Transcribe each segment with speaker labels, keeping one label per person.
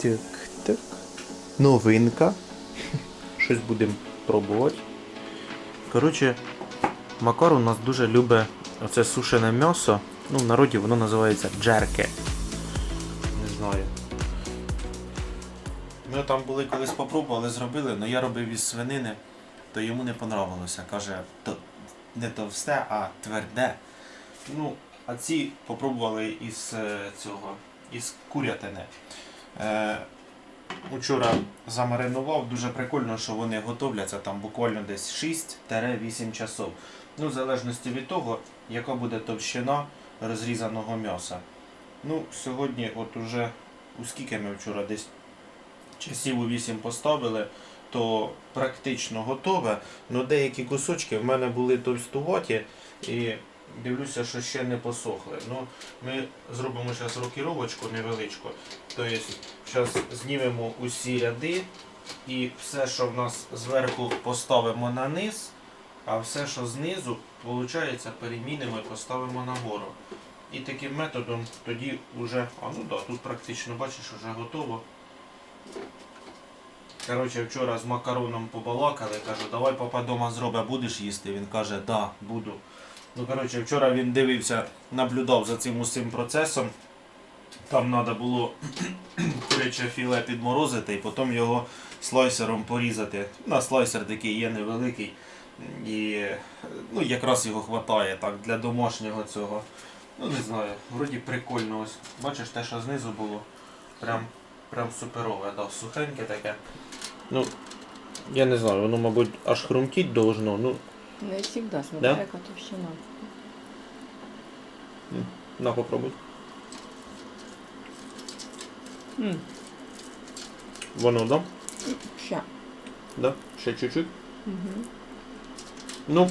Speaker 1: Так. Новинка. Щось будемо пробувати. Коротше, Макар у нас дуже любить оце сушене м'ясо. Ну, в народі воно називається джерке. Не знаю. Ми там були колись попробували, зробили, але я робив із свинини, то йому не понравилося. Каже, то не товсте, а тверде. Ну, а ці попробували із е, цього, із курятини. Е, Учора замаринував, дуже прикольно, що вони готовляться там буквально десь 6-8 часов. Ну, в залежності від того, яка буде товщина розрізаного м'яса. Ну, сьогодні, от уже у скільки ми вчора десь часів у 8 поставили, то практично готове. Ну деякі кусочки в мене були товстуваті і дивлюся, що ще не посохли. Ну, ми зробимо зараз рокіровочку невеличку. Тобто зараз знімемо усі ряди і все, що в нас зверху поставимо на низ, а все, що знизу, виходить, перемінимо і поставимо нагору. І таким методом тоді вже, а ну да, тут практично бачиш, вже готово. Коротше, вчора з макароном побалакали, кажу, давай папа дома зробить, будеш їсти? Він каже, да, буду. Ну, коротше, вчора він дивився, наблюдав за цим усім процесом. Там треба було куряче філе підморозити і потім його слайсером порізати. На слайсер такий є невеликий. І ну, якраз його вистачає так, для домашнього цього. Ну не знаю, вроді прикольно ось. Бачиш те, що знизу було. Прям, прям суперове, да, сухеньке таке. Ну, я не знаю, воно, мабуть, аж хрумтіть должно. Ну,
Speaker 2: Не завжди,
Speaker 1: Да?
Speaker 2: смотря яка товщина.
Speaker 1: на попробуй.
Speaker 2: М,
Speaker 1: Воно, да?
Speaker 2: Ща.
Speaker 1: Да? Ще чуть-чуть.
Speaker 2: Угу.
Speaker 1: Ну,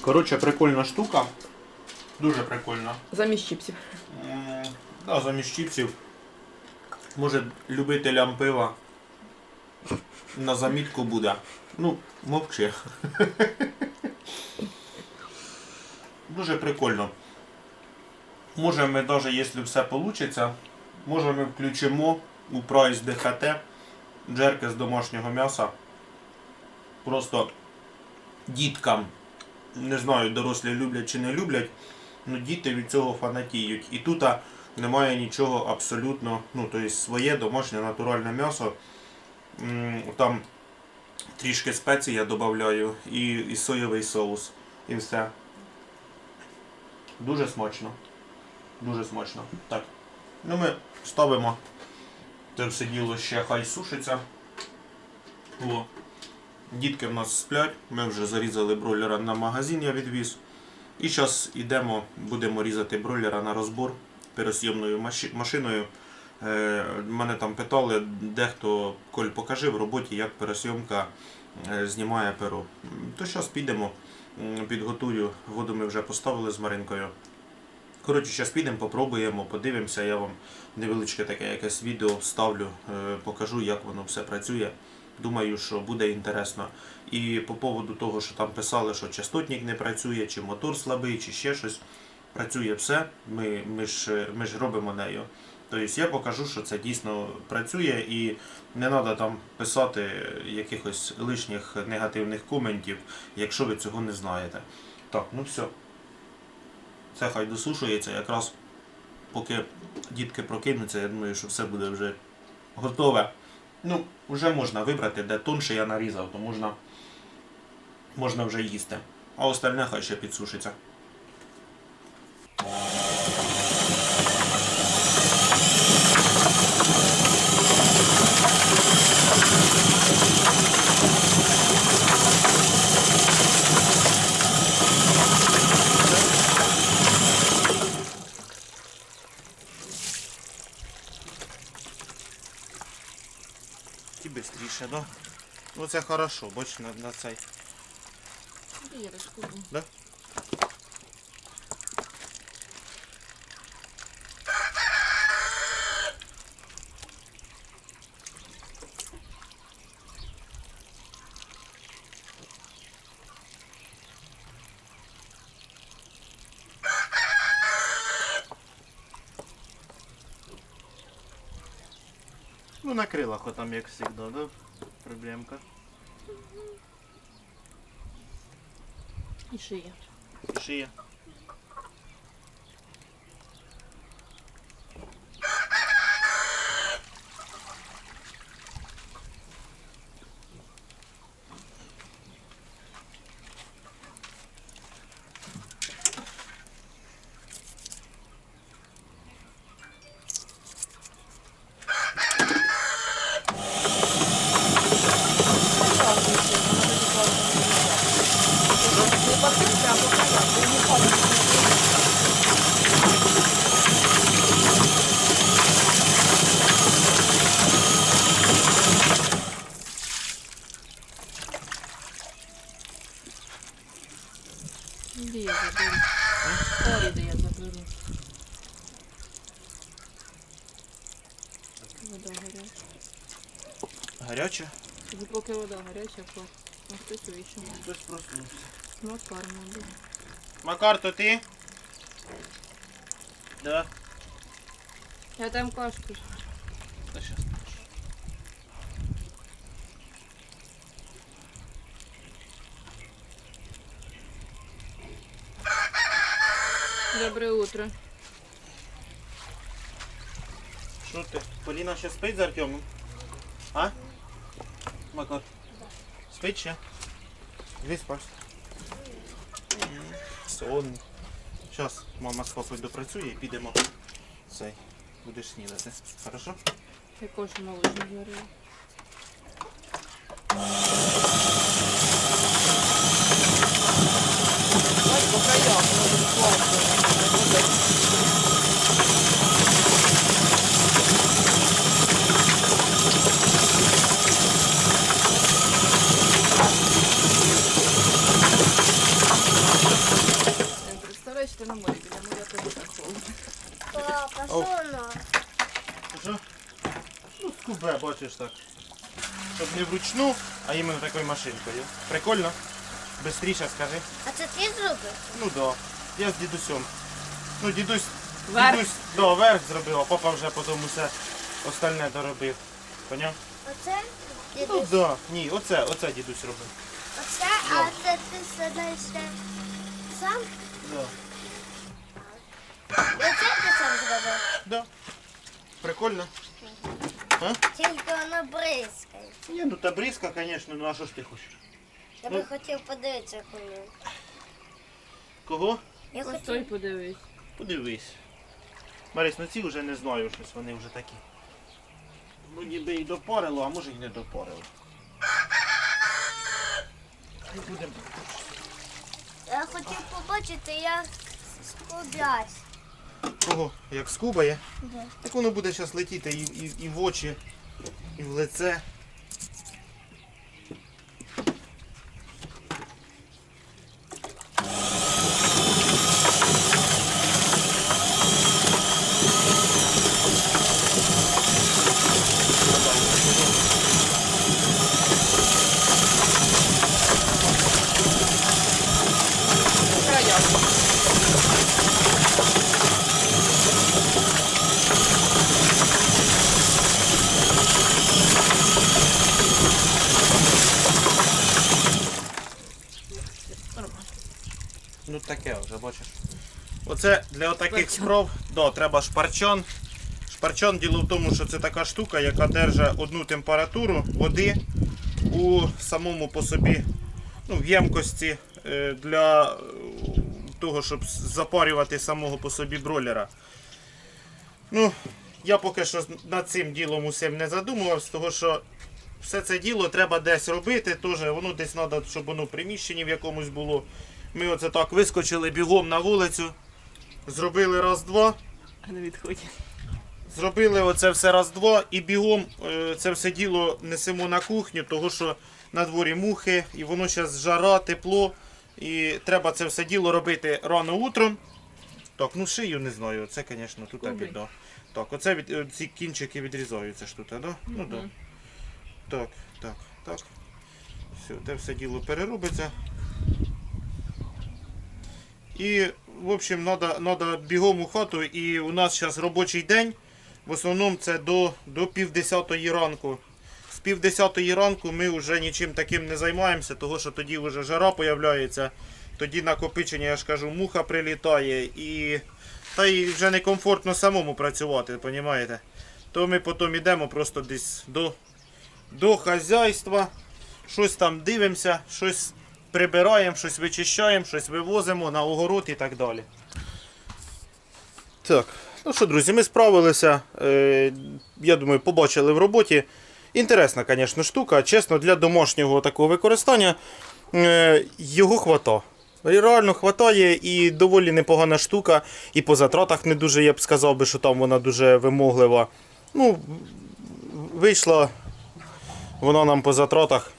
Speaker 1: коротше, прикольна штука. Дуже прикольна.
Speaker 2: Замість чіпсів.
Speaker 1: М, Да, замість чіпсів. Може, любителям пива на замітку буде. Ну, мовчи. Дуже прикольно. Може ми навіть, якщо все вийде, може ми включимо у прайс ДХТ джерки з домашнього м'яса. Просто діткам, не знаю, дорослі люблять чи не люблять, ну діти від цього фанатіють. І тут немає нічого абсолютно, ну, тобто своє домашнє натуральне м'ясо. Там трішки спецій я додаю і, і соєвий соус. І все. Дуже смачно. Дуже смачно. Так. Ну ми ставимо. Це все діло ще хай сушиться. О. Дітки в нас сплять, ми вже зарізали бройлера на магазин, я відвіз. І зараз йдемо, будемо різати бройлера на розбор пересйомною маши- машиною. Е, мене там питали, дехто, Коль, покажи в роботі, як пересйомка е, знімає перо. То зараз підемо, підготую. Воду ми вже поставили з Маринкою. Коротше, зараз підемо, попробуємо, подивимося. Я вам невеличке таке якесь відео вставлю, е, покажу, як воно все працює. Думаю, що буде інтересно. І по поводу того, що там писали, що частотник не працює, чи мотор слабий, чи ще щось. Працює все, ми, ми, ж, ми ж робимо нею. Тобто я покажу, що це дійсно працює і не треба там писати якихось лишніх негативних коментів, якщо ви цього не знаєте. Так, ну все. Це хай досушується якраз поки дітки прокинуться, я думаю, що все буде вже готове. Ну, вже можна вибрати, де тонше я нарізав, то можна, можна вже їсти. А остальне хай ще підсушиться. Оце хорошо, бачиш на, на цей. Да? Ну на крылах вот там, как всегда, да? Проблемка.
Speaker 3: І шия.
Speaker 1: І шия.
Speaker 3: Де я заберу? Старі, де я заберу. Вода гаряча.
Speaker 1: Гаряча?
Speaker 3: Тобі поки то а хтось вийшов.
Speaker 1: Хтось проснувся.
Speaker 3: Макар, мабуть.
Speaker 1: Макар, то ти? Да.
Speaker 3: Я там кашку.
Speaker 1: Та щас.
Speaker 3: Доброе утро.
Speaker 1: Що ти? Поліна ще спить з Артемом? А? Макар? Спить ще? Виспався? Сон. Зараз мама з папою допрацює і підемо. Цей. Будеш снідати. Хорошо?
Speaker 3: Також молочно зварила. Ось по краях, може, класно. Представляєш, ти на морі, біля моря теж так холодно.
Speaker 4: Папа,
Speaker 1: Оу.
Speaker 4: що воно?
Speaker 1: Що? Ну, скубе, бачиш так. Щоб не вручну, а іменно такою машинкою. Прикольно? Бистріше скажи.
Speaker 4: А це ти зробив?
Speaker 1: Ну да. Я з дідусем. Ну, дідусь,
Speaker 3: Верх.
Speaker 1: дідусь да, верх зробив, а папа вже потім усе остальне доробив. Поняв?
Speaker 4: Оце?
Speaker 1: Ну
Speaker 4: Дідусь?
Speaker 1: да. Ні, оце, оце дідусь робив.
Speaker 4: Оце, а це ти сидаєш сам?
Speaker 1: Да.
Speaker 4: І оце ти сам зробив?
Speaker 1: Да. Прикольно.
Speaker 4: Тільки воно бризкає.
Speaker 1: Ні, ну та бризка, звісно, ну а що ж ти хочеш?
Speaker 4: Я би хотів подивитися, воно.
Speaker 1: Кого?
Speaker 4: Я
Speaker 3: Ось той
Speaker 4: хотів.
Speaker 3: подивись.
Speaker 1: Подивись. Борис, ну ці вже не знаю щось, вони вже такі. Ну ніби і допорило, а може й не допорило. І будемо.
Speaker 4: Я хотів побачити, як скублясь.
Speaker 1: Кого? Як скубає? Так воно буде зараз летіти і, і, і в очі, і в лице.
Speaker 3: По краях.
Speaker 1: Ну таке вже, бачиш. Оце для таких
Speaker 3: Шпарчон.
Speaker 1: спроб да, треба шпарчон. Шпарчон діло в тому, що це така штука, яка держить одну температуру води у самому по собі ну, в ємкості е, для того, щоб запарювати самого по собі бройлера. Ну, я поки що над цим ділом усім не задумувався, того що все це діло треба десь робити, теж воно десь треба, щоб воно в приміщенні в якомусь було. Ми оце так вискочили бігом на вулицю, зробили раз-два,
Speaker 3: А не
Speaker 1: зробили оце все раз-два і бігом е, це все діло несемо на кухню, того що на дворі мухи, і воно зараз жара, тепло. І треба це все діло робити рано утром. Так, ну шию не знаю, це, звісно, тут
Speaker 3: Кубик.
Speaker 1: біда. Так, оце від, е, ці кінчики відрізаються ж тут, да? Ну так. Так, так, так. Все, те все діло переробиться. І, в общем, треба надо бігом у хату. І у нас зараз робочий день. В основному це до, до півдесятої ранку. З півдесятої ранку ми вже нічим таким не займаємося, тому що тоді вже жара появляється, тоді накопичення, я ж кажу, муха прилітає і. Та й вже некомфортно самому працювати, розумієте? То ми потім йдемо просто десь до, до хазяйства, щось там дивимося, щось прибираємо, щось вичищаємо, щось вивозимо на огород і так далі. Так, ну що, друзі, ми справилися. Е, я думаю, побачили в роботі. Інтересна, звісно, штука. Чесно, для домашнього такого використання е, його хвата. Реально хватає і доволі непогана штука. І по затратах не дуже, я б сказав би, що там вона дуже вимоглива. Ну, вийшла вона нам по затратах.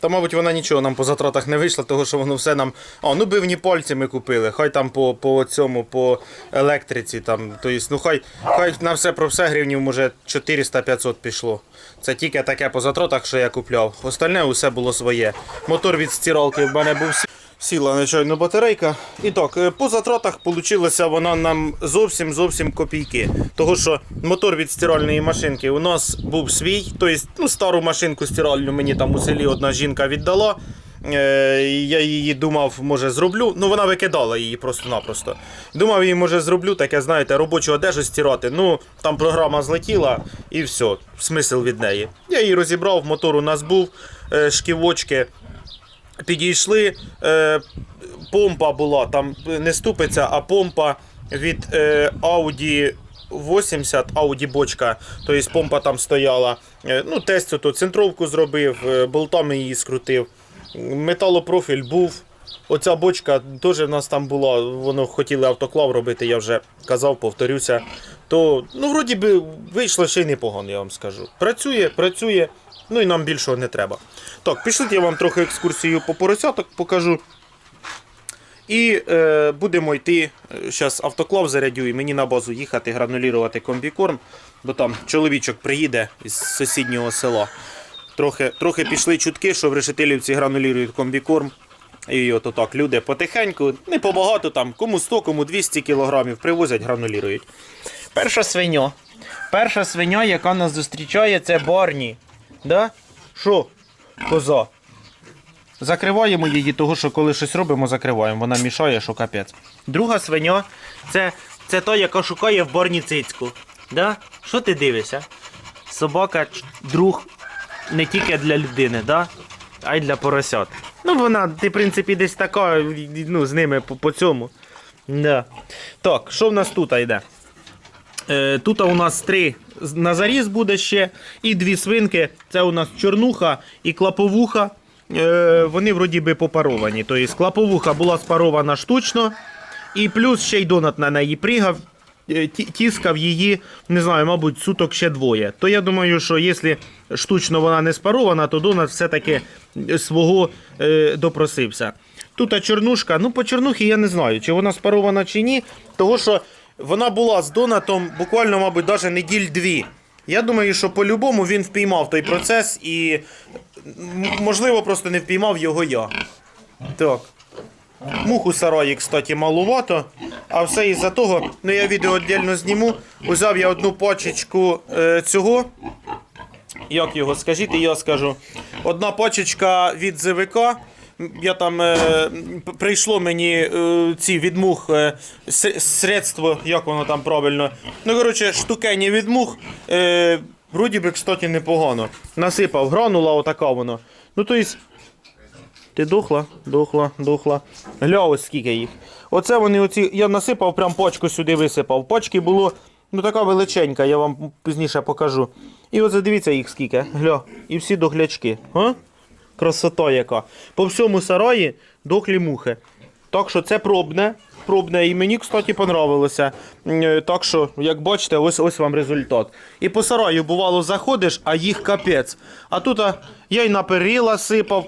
Speaker 1: Та, мабуть, вона нічого нам по затратах не вийшла, тому що воно все нам. А, ну бивні пальці ми купили. Хай там по, по цьому, по електриці. Там, тобто, ну хай, хай на все про все гривнів, може 400-500 пішло. Це тільки таке по затратах, що я купляв. Остальне усе було своє. Мотор від стиралки в мене був сіла нечайно батарейка. І так, е, по затратах вийшла вона нам зовсім зовсім копійки. Того, що мотор від стиральної машинки у нас був свій, тобто ну, стару машинку стиральну мені там у селі одна жінка віддала. Е, Я її думав, може зроблю. Ну вона викидала її просто-напросто. Думав, її може зроблю, таке, знаєте, робочу одежу стирати. Ну там програма злетіла і все, смисл від неї. Я її розібрав, мотор у нас був, е, шківочки підійшли. Е, помпа була, там не ступиця, а помпа від е, Audi 80, Audi бочка. Тобто помпа там стояла. Е, ну, тест ото центровку зробив, е, болтами її скрутив. Металопрофіль був. Оця бочка теж в нас там була, воно хотіли автоклав робити, я вже казав, повторюся. То, ну, вроді би, вийшло ще й непогано, я вам скажу. Працює, працює, ну і нам більшого не треба. Так, пішліть, я вам трохи екскурсію по поросяток покажу. І е, будемо йти. Зараз автоклав зарядю і мені на базу їхати, гранулірувати комбікорм, бо там чоловічок приїде із сусіднього села. Трохи, трохи пішли чутки, що в решетилівці гранулірують комбікорм. І от так люди потихеньку, не побагато там, кому 100, кому 200 кілограмів привозять, гранулірують. Перша свиня. Перша свиня, яка нас зустрічає, це Барні. Да? Що? Коза. Закриваємо її, того що коли щось робимо, закриваємо. Вона мішає, що капець. Друга свиня це, це та, яка шукає в борні цицьку. Да? Що ти дивишся? Собака друг не тільки для людини, да? а й для поросят. Ну, вона, ти, в принципі, десь така, ну, з ними по, по цьому. Да. Так, що в нас тут йде? Е, Тут у нас три на заріз буде ще, і дві свинки. Це у нас чорнуха і клаповуха. Е, Вони вроді би попаровані. Тобто клаповуха була спарована штучно, і плюс ще й донат на неї пригав. е, Тіскав її, не знаю, мабуть, суток ще двоє. То я думаю, що якщо штучно вона не спарована, то донат все-таки свого допросився. Тут чорнушка, ну по чорнухі я не знаю, чи вона спарована чи ні, того що вона була з донатом буквально, мабуть, навіть неділь дві. Я думаю, що по-любому він впіймав той процес і, можливо, просто не впіймав його я. Так. Муху сараї, кстати, малувато. А все із-за того, ну я відео віддільно зніму. Узяв я одну пачечку е, цього. Як його, скажіть, я скажу. Одна пачечка від ЗВК. Я там е, прийшло мені е, ці від мух е, средство, як воно там правильно. Ну, коротше, штукені від мух. Е, вроді би, кстати, непогано. Насипав гранула, отака воно. Ну, то есть, ти дохла, дохла, дохла. Гля, ось скільки їх. Оце вони оці. Я насипав, прям пачку сюди висипав. Пачки було ну така величенька, я вам пізніше покажу. І оце дивіться їх скільки. Гля. І всі дохлячки. А? Красота яка. По всьому сараї дохлі мухи. Так що це пробне. Пробне. І мені, кстати, понравилося. Е, Так що, як бачите, ось ось вам результат. І по сараю, бувало, заходиш, а їх капець. А тут а, я й на перила сипав,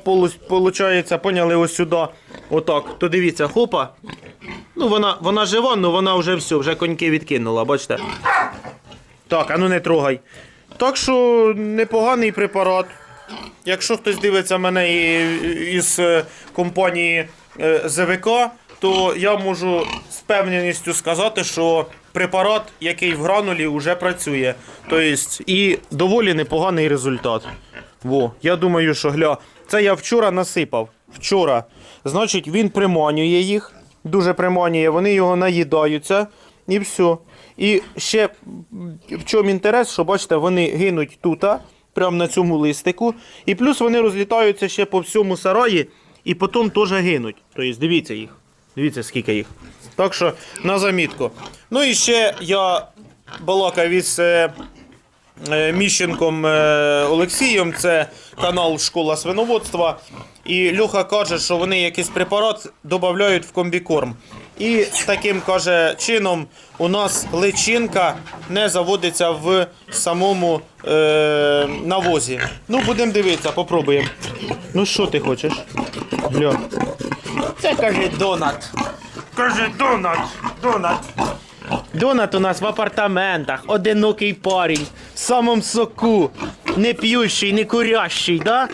Speaker 1: виходить, поняли ось сюди. Отак. То дивіться, хопа. Ну, вона, вона жива, але вона вже все, вже коньки відкинула, бачите. Так, а ну не трогай. Так що непоганий препарат. Якщо хтось дивиться мене із е, компанії е, ЗВК, то я можу з певненістю сказати, що препарат, який в гранулі, вже працює. Тобто, і доволі непоганий результат. Во, я думаю, що гля. Це я вчора насипав. Вчора. Значить, він приманює їх, дуже приманює, вони його наїдаються і все. І ще в чому інтерес, що бачите, вони гинуть тут, прямо на цьому листику. І плюс вони розлітаються ще по всьому сараї і потім теж гинуть. Тобто, дивіться їх. Дивіться, скільки їх. Так що на замітку. Ну і ще я балакав із е, е, Міщенком е, Олексієм, це канал Школа свиноводства. І Льоха каже, що вони якийсь препарат додають в комбікорм. І таким каже чином у нас личинка не заводиться в самому е, навозі. Ну, будемо дивитися, попробуємо. Ну що ти хочеш? Гля. Це каже Донат. Каже Донат. Донат. Донат у нас в апартаментах, одинокий парень, в самому соку, не п'ющий, не курящий, да?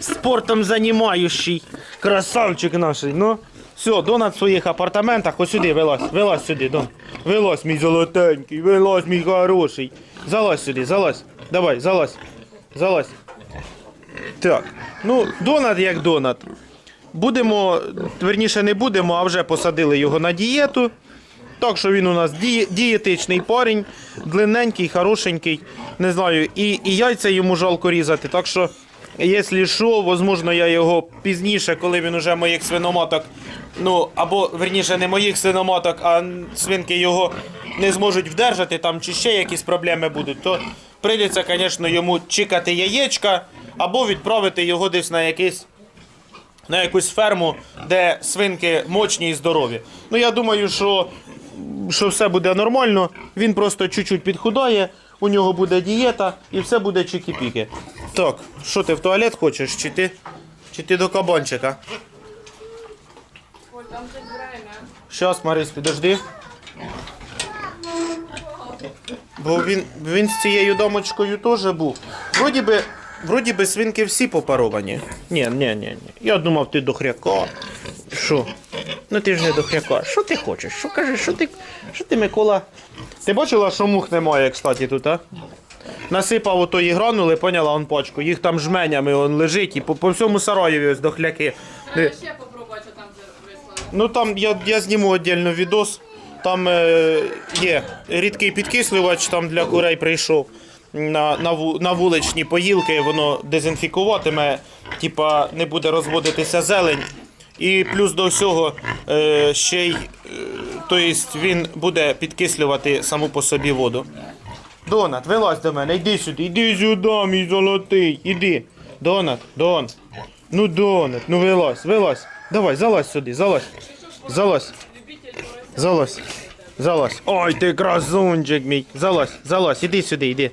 Speaker 1: Спортом займаючий. Красавчик наш. Ну, все, Донат в своїх апартаментах, ось сюди, вилазь, вилазь сюди, Дон. Вилазь, мій золотенький, вилазь, мій хороший. Залазь сюди, залазь. Давай, залазь. Залазь. Так. Ну, Донат як Донат. Будемо, верніше не будемо, а вже посадили його на дієту. Так що він у нас діє- дієтичний парень, длинненький, хорошенький. Не знаю, і, і яйця йому жалко різати. Так що, якщо що, можливо, я його пізніше, коли він уже моїх свиноматок, ну, або верніше не моїх свиноматок, а свинки його не зможуть вдержати, там чи ще якісь проблеми будуть, то прийдеться, звісно, йому чекати яєчка, або відправити його десь на якийсь на якусь ферму, де свинки мочні і здорові. Ну я думаю, що, що все буде нормально. Він просто чуть-чуть підхудає, у нього буде дієта і все буде чики-піки. Так, що ти в туалет хочеш? Чи ти, чи ти до кабанчика?
Speaker 3: Оль, там же время.
Speaker 1: Щас, Марис, підожди. Бо він, він з цією дамочкою теж був. Вроді би, вроді би свинки всі попаровані. Ні, ні, ні, ні. Я думав, ти до хряка. Що? Ну ти ж не до хряка. Що ти хочеш? Що кажеш? Що ти, що ти, Микола? Ти бачила, що мух немає, кстати, тут, а? Насипав отої гранули, поняла он пачку. Їх там жменями он лежить і по, по всьому сараєві ось дохляки. Диви.
Speaker 3: Ще попробувати, що там вже вислали.
Speaker 1: Ну там я, я зніму віддільно відос. Там е, є рідкий підкислювач, там для курей прийшов на, на, ву- на вуличні поїлки, воно дезінфікуватиме, типа не буде розводитися зелень. І плюс до всього е, ще й е, то єсть він буде підкислювати саму по собі воду. Донат, вилазь до мене, йди сюди, йди сюди, мій золотий, іди. Донат, Дон. Ну, Донат, ну вилазь, вилазь. Давай, залазь сюди, залазь. Залазь. Залазь. Залазь. Ой, ти красунчик мій. Залазь, залазь, іди сюди, іди.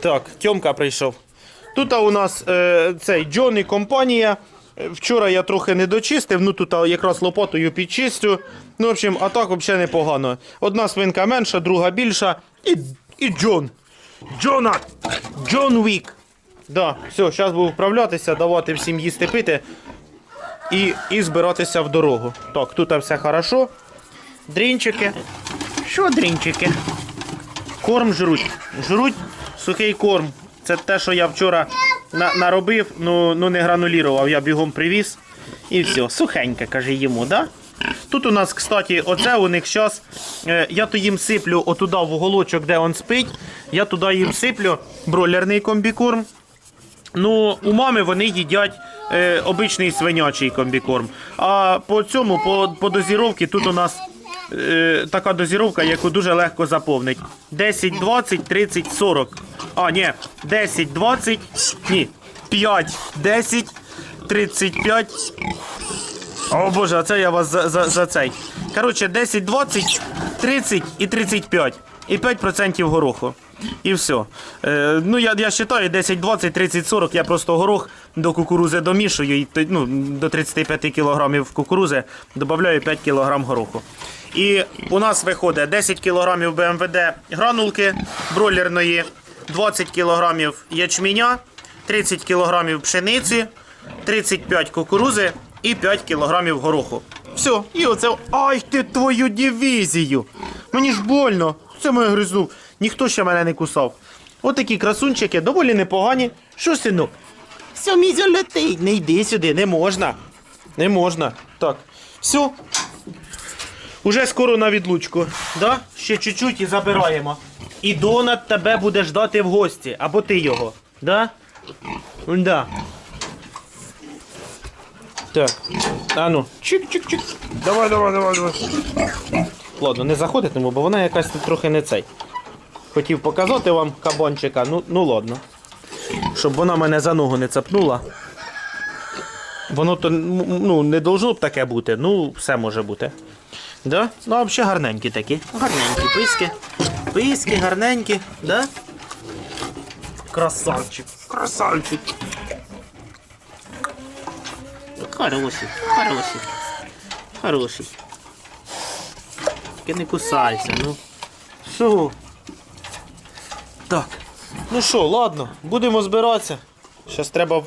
Speaker 1: Так, Тьомка прийшов. Тут у нас е, цей Джон і компанія. Вчора я трохи не дочистив, ну тут якраз лопатою підчистю. Ну, в общем, а так взагалі непогано. Одна свинка менша, друга більша. І, і Джон. Джона! Джон Вік. Да, все, зараз буду вправлятися, давати всім їсти пити і, і збиратися в дорогу. Так, тут все хорошо. Дрінчики. Що дрінчики? Корм жруть. Жруть сухий корм. Це те, що я вчора на, наробив, ну, ну не гранулірував, я бігом привіз. І все, сухеньке, каже йому, да? Тут у нас, кстати, оце у них зараз. Е, я то їм сиплю отуда в уголочок, де він спить. Я туди їм сиплю бройлерний комбікорм. Ну, у мами вони їдять е, обичний свинячий комбікорм. А по цьому, по, по дозіровці, тут у нас е, така дозіровка, яку дуже легко заповнить. 10, 20, 30, 40. А, ні, 10, 20, ні, 5, 10, 35. О боже, а це я вас за, за, за цей. Коротше, 10, 20, 30 і 35. І 5% гороху. І все. Е, ну, я, я вважаю, 10, 20, 30, 40 я просто горох до кукурузи домішую, і, ну, до 35 кг кукурузи додаю 5 кг гороху. І у нас виходить 10 кг БМВД гранулки бройлерної, 20 кг ячменя, 30 кг пшениці, 35 кукурузи і 5 кг гороху. Все, і оце. Ай ти твою дивізію! Мені ж больно. Це мене гризнув. Ніхто ще мене не кусав. Отакі красунчики, доволі непогані. Що, синок? Все, золотий, не йди сюди, не можна. Не можна. Так. Все. Уже скоро на відлучку. Да? Ще чуть-чуть і забираємо. І Донат тебе буде ждати в гості, або ти його. Да? Да. Так. А ну. Чик-чик-чик. Давай, давай, давай, давай. Ладно, не заходитиму, бо вона якась тут трохи не цей. Хотів показати вам кабанчика, ну, ну ладно. Щоб вона мене за ногу не цапнула. Воно то ну, не должно б таке бути, ну все може бути. Да? Ну, а взагалі гарненькі такі. Гарненькі писки. Писки гарненькі, да? Красавчик, красавчик. Хороший, хороший. Хороший. Тільки не кусайся, ну. Що? Так. Ну що, ладно, будемо збиратися. Зараз треба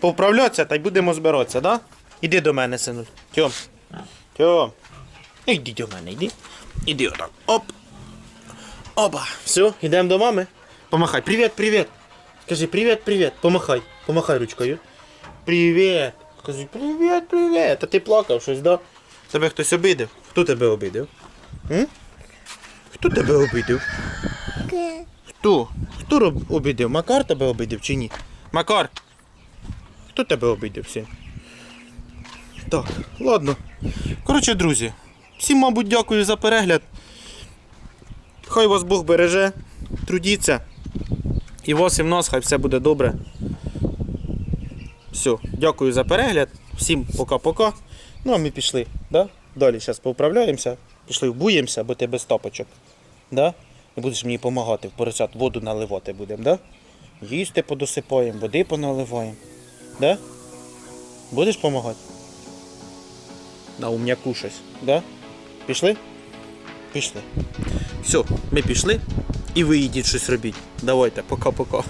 Speaker 1: повправлятися та й будемо збиратися, да? Іди до мене, синуль. Тьом. Тьом. Іди до мене, йди. Іди отак. Оп. Опа. Все, йдемо до мами. Помахай. Привіт, привіт. Скажи привіт, привіт. Помахай. Помахай ручкою. Привіт. Скажи привіт, привіт. А ти плакав щось, да? Тебе хтось обидив? Хто тебе обидив? М? Хто тебе обидив? Хто? Хто роб- обидив? Макар тебе обидив чи ні? Макар! Хто тебе обидив всі? Так, ладно. Коротше, друзі, всім, мабуть, дякую за перегляд. Хай вас Бог береже, трудіться. І вас, і в нас, хай все буде добре. Все, дякую за перегляд. Всім пока-пока. Ну, а ми пішли, да? Далі зараз поуправляємося. Пішли вбуємося, бо ти без тапочок. Да? І будеш мені допомагати в поросят воду наливати будемо, да? Їсти подосипаємо, води поналиваємо. Да? Будеш допомагати? На умняку щось, да? Пішли? Пішли. Все, ми пішли. І ви йдіть щось робіть. Давайте, пока-пока.